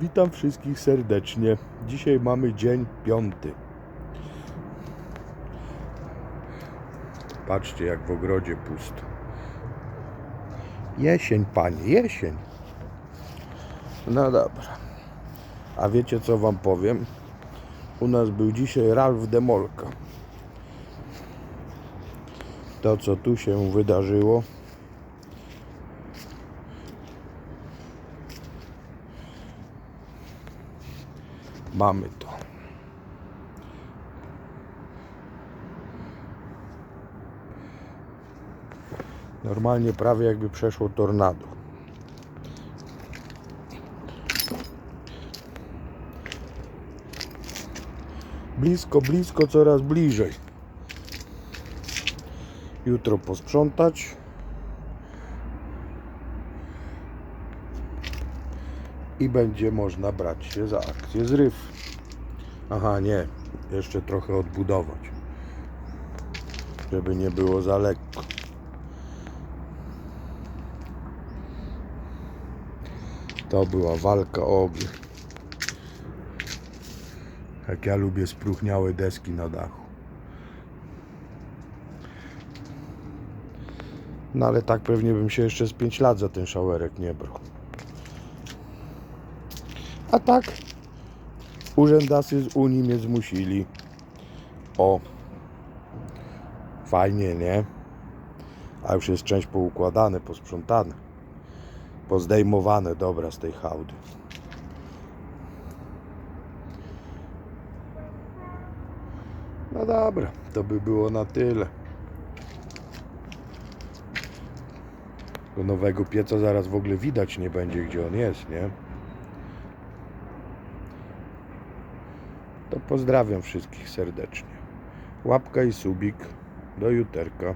Witam wszystkich serdecznie. Dzisiaj mamy dzień piąty. Patrzcie, jak w ogrodzie pusto. Jesień, panie, jesień. No dobra. A wiecie, co wam powiem? U nas był dzisiaj Ralf Demolka. To, co tu się wydarzyło, mamy to. Normalnie prawie jakby przeszło tornado. Blisko, blisko, coraz bliżej. Jutro posprzątać. I będzie można brać się za akcję zryw. Aha, nie. Jeszcze trochę odbudować. Żeby nie było za lekko. To była walka o ogień. Jak ja lubię spróchniałe deski na dachu. No ale tak pewnie bym się jeszcze z 5 lat za ten szałerek nie brał. A tak urzędasy z Unii mnie zmusili. O, fajnie, nie? A już jest część poukładane, posprzątane, pozdejmowane, dobra, z tej hałdy. No dobra, to by było na tyle. Tego nowego pieca zaraz w ogóle widać nie będzie, gdzie on jest, nie? To pozdrawiam wszystkich serdecznie. Łapka i subik. Do juterka.